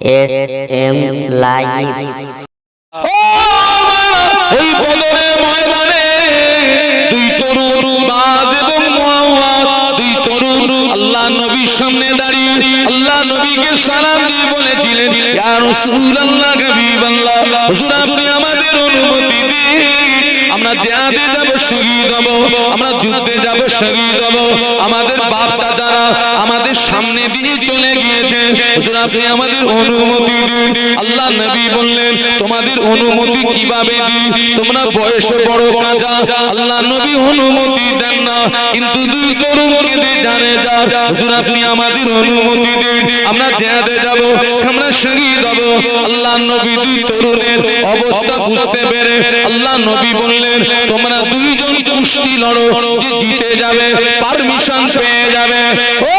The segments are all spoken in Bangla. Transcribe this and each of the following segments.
এস এম লাইভ ওই বদরে ময়দানে দুই তরুণ বাদ এবং মুআওয়াজ দুই তরুণ আল্লাহ নবীর সামনে দাঁড়িয়ে আল্লাহ নবীকে সালাম দিয়ে বলেছিলেন, ইয়া রাসূলুল্লাহ, হাবিবাল্লাহ, হুজুর, আপনি আমাদের আমরা জিহাদে যাব, শহীদ হব। আমরা যুদ্ধে যাব, শহীদ হব। আমাদের বাপ দাদারা আমাদের সামনে দিয়ে চলে গিয়েছে, হুজুর, আপনি আমাদের অনুমতি দিন। আল্লাহ নবী বললেন, তোমাদের অনুমতি কীভাবে দিই? তোমরা বয়সে বড় কাজা আল্লাহ নবী অনুমতি দেন না, কিন্তু দুই তরুণ কেঁদে জানে যার। হুজুর, আপনি আমাদের অনুমতি দিন। আমরা জেহাদে যাব, আমরা শহীদ হব। আল্লাহ নবী দুই তরুণের অবস্থা বুঝতে পেরে আল্লাহ নবী বললেন তোমরা দুইজন কুস্তি লড়ো যে জিতে যাবে পারমিশন পেয়ে যাবে ও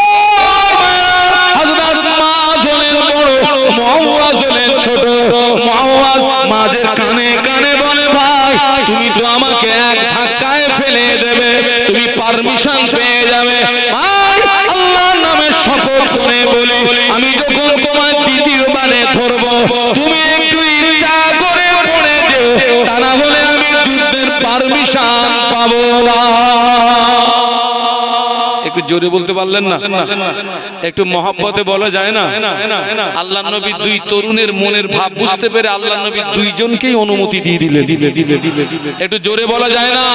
না। একটু জোরে বলতে পারলেন না? একটু মহাব্বতে বলা যায় না? আল্লাহ নবী দুই তরুণের মনের ভাব বুঝতে পেরে আল্লাহ নবী দুইজনকেই অনুমতি দিয়ে দিলেন। একটু জোরে বলা যায় না?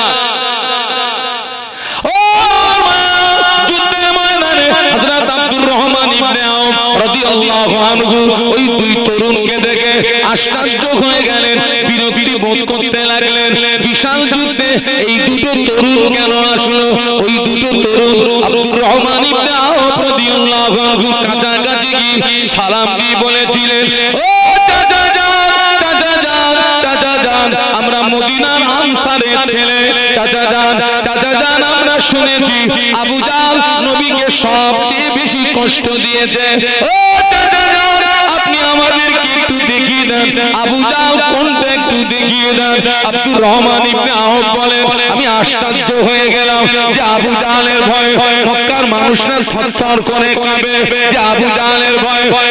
ও যুদ্ধের ময়দানে হযরত আব্দুর রহমান ইবনে ওই দুই তরুণকে দেখে আশ্চর্য হয়ে গেলেন, বিরক্তি বোধ করতে লাগলেন। বিশাল যুদ্ধে এই দুটো তরুণ কেন আসলো? ওই দুটো তরুণ আব্দুর রহমান কাছাকাছি গিয়ে সালাম দিয়ে বলেছিলেন, ও ছেলে। চাচা যান চাচা যান, আমরা শুনেছি। আবু নবীকে সবচেয়ে বেশি কষ্ট দিয়েছে।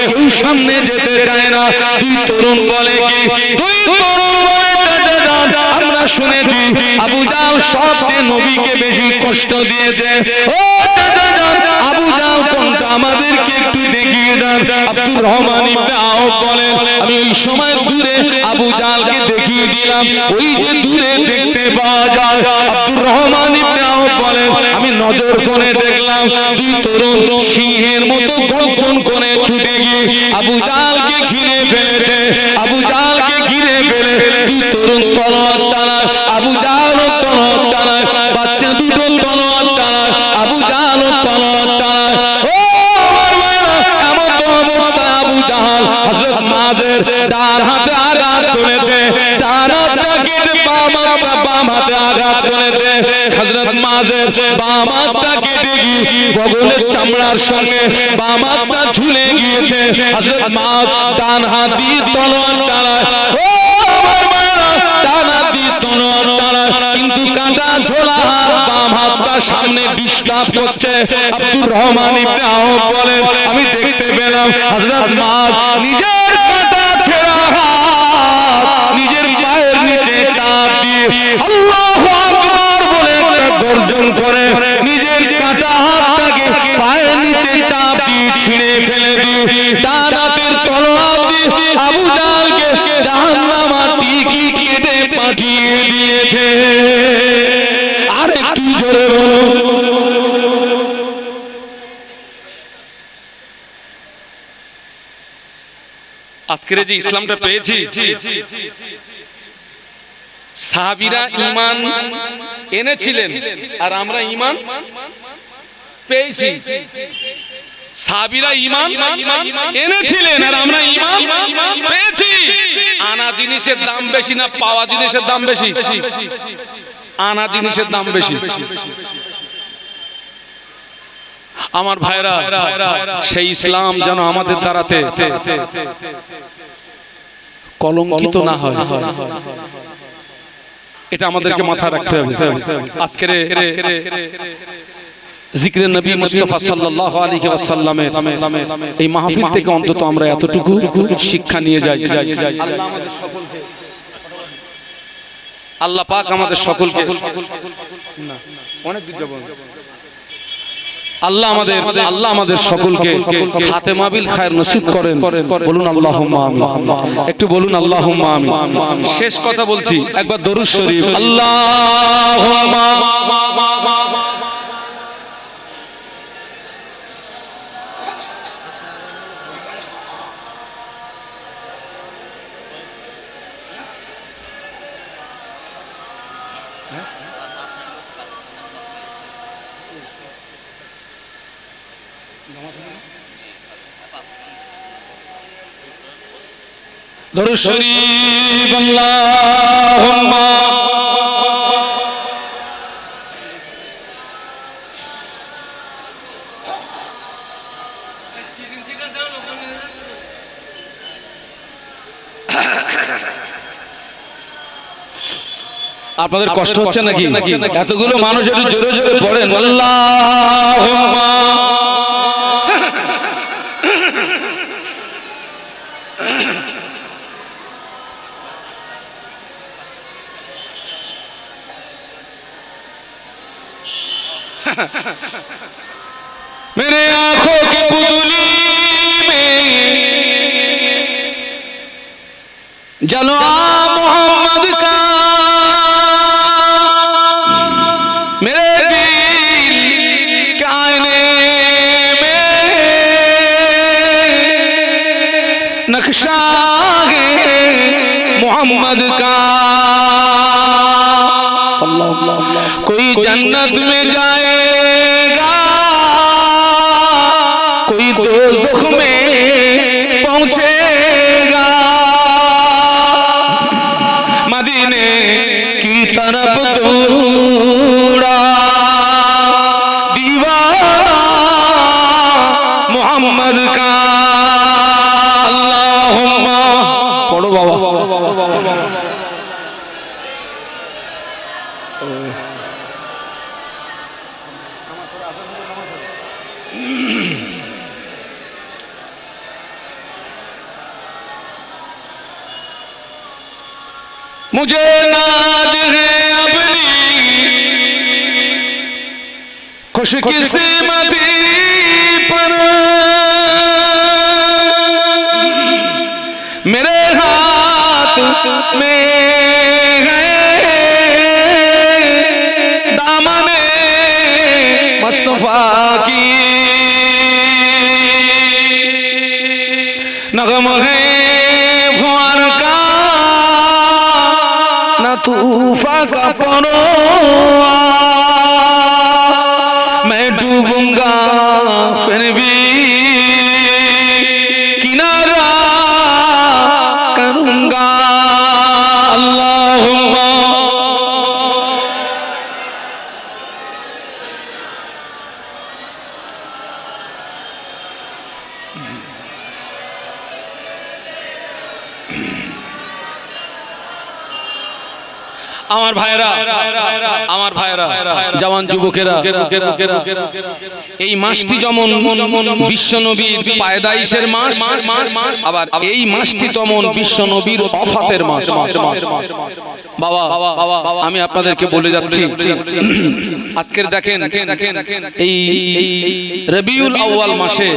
কেউ সামনে যেতে চায় না। তরুণ বলে কি? আমরা শুনেছি আবু জাল সবচেয়ে নবীকে বেশি কষ্ট দিয়েছে। ও চাচা আমাদেরকে একটু দেখিয়ে দেন। আব্দুর রহমান ইবনে আওফ বলেন, আমি ওই সময় দূরে আবু জালকে দেখিয়ে দিলাম। ওই যে দূরে দেখতে পাওয়া যায়, আব্দুর রহমান ইবনে আওফ বলেন, আমি নজর করে দেখলাম দুই তরুণ সিংহের মতো গর্জন করে ছুটে গিয়ে আবু জালকে ঘিরে ফেলেছে। আবু জালকে ঘিরে ফেলে দুই তরুণ তলোয়ার হযরত মাদের ডান হাতে আঘাত করেছে। ডান হাতটা কেটে বাম হাতটা বাম হাতে আঘাত করেছে। হযরত মাদের বাম হাতটা কেটে গিয়ে বগলের চামড়ার সঙ্গে বাম হাতটা ঝুলে গিয়েছে। হযরত মাদ ডান হাত দিয়ে তলোয়ার চালায়। মায়েরা সামনে ডিস্টার্ব করছে। আব্দুর রহমান ইবনে আওফ বলেন, আমি দেখতে পেলাম হযরত মাদ নিজের আল্লাহু গর্জন করে। নিজের নিচে ফেলে কেটে পাঠিয়ে দিয়েছে। আর একটু জোরে আজকের যে ইসলামটা পেয়েছি সাহাবিরা ইমান এনেছিলেন। আর আমরা ইমান পেয়েছি। সাবিরা ইমান এনেছিলেন আর আমরা ইমান পেয়েছি। আনা জিনিসের দাম বেশি না পাওয়া জিনিসের দাম বেশি। আনা জিনিসের দাম বেশি। আমার ভাইরা সেই ইসলাম যেন আমাদের দ্বারাতে কলঙ্কিত না হয়। এটা আমাদেরকে মাথায় রাখতে হবে। আজকের জিক্রে নবী মুস্তফা সাল্লাল্লাহু আলাইহি ওয়াসাল্লামের এই মাহফিল থেকে অন্তত আমরা এতটুকু শিক্ষা নিয়ে যাই। আল্লাহ আমাদের সকলকে আল্লাহ পাক আমাদের সকলকে অনেক দূর আল্লাহ আমাদের আল্লাহ আমাদের সকলকে হাতে মাবিল খায়ের নসিব করেন। বলুন আমিন। একটু বলুন আমিন। শেষ কথা বলছি। একবার দরুদ শরীফ। আল্লাহুম্মা আপনাদের কষ্ট হচ্ছে নাকি? এতগুলো মানুষ একটু জোরে জোরে পড়েন। আল্লাহুম্মা मेरे आँखों की पुतली में जलवा मोहम्मद का। मेरे दिल के आईने में नक्शा है मोहम्मद का। कोई जन्नत में जाएगा میں मुझे नाज है अपनी। खुशकिस्मती पर। मेरे हाथ में करो मैं डूबूँगा फिर भी। किनारा करूँगा। अल्लाह Mm-hmm. আমার ভাইরা আমার ভাইরা জওয়ান যুবকেরা এই মাসটি যেমন বিশ্বনবীর পায়দাইশের মাস আবার এই মাসটি তেমন বিশ্বনবীর অফাতের মাস। বাবা আমি আপনাদেরকে বলে যাচ্ছি আজকের দেখেন এই রবিউল আউয়াল মাসে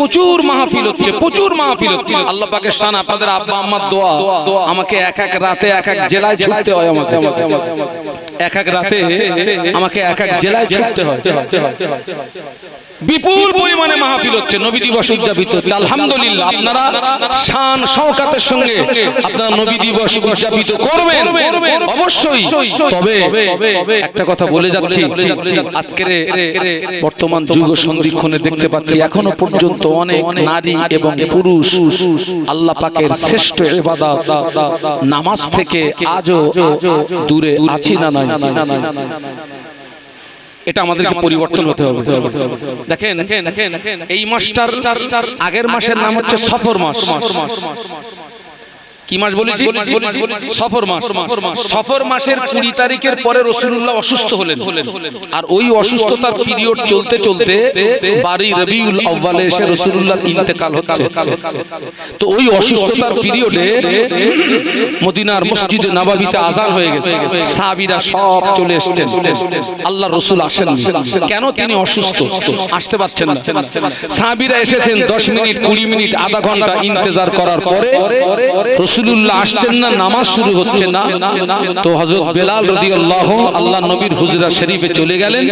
প্রচুর মাহফিল হচ্ছে প্রচুর মাহফিল হচ্ছে। আল্লাহ পাকের শান আপনাদের আব্বা আম্মার দোয়া আমাকে এক এক রাতে এক এক জেলায় ছুটতে হয় আমাকে। এক এক রাতে আমাকে এক এক জেলায় ছুটতে হয়। বিপুল পরিমাণে মাহফিল হচ্ছে। নবী দিবস উদযাপিত হচ্ছে। আলহামদুলিল্লাহ। আপনারা শান শওকাতের সঙ্গে আপনারা নবী দিবস উদযাপিত করবেন। অবশ্যই। তবে একটা কথা বলে যাচ্ছি। আজকের বর্তমান যুগ সন্ধিক্ষণে দেখতে পাচ্ছি এখনও পর্যন্ত অনেক নারী এবং পুরুষ আল্লাহ পাকের শ্রেষ্ঠ ইবাদত নামাজ থেকে আজও দূরে আছি না নাই। এটা আমাদেরকে পরিবর্তন হতে হবে। দেখেন এই মাসটার আগের মাসের নাম হচ্ছে সফর মাস। কি মাস বলেছি? সফর মাস। সফর মাসের কুড়ি তারিখের পরে রসুল্লাহ অসুস্থ হলেন। আর ওই অসুস্থতার পিরিয়ড চলতে চলতে বাড়ি রবিউল আউ্বালে এসে রসুল্লাহর ইন্তেকাল হচ্ছে। তো ওই অসুস্থতার পিরিয়ডে মদিনার মসজিদে নবাবিতে আজান হয়ে গেছে। সাহাবীরা সব চলে এসেছেন। আল্লাহ রসুল আসেন কেন তিনি অসুস্থ? আসতে পারছেন না। সাহাবীরা এসেছেন দশ মিনিট কুড়ি মিনিট আধা ঘণ্টা ইন্তজার করার পরে রসুলুল্লাহ আসছেন না, নামাজ শুরু হচ্ছে না? তো হজরত বেলাল রদি আল্লাহ আল্লাহ নবীর হুজরা শরীফে চলে গেলেন।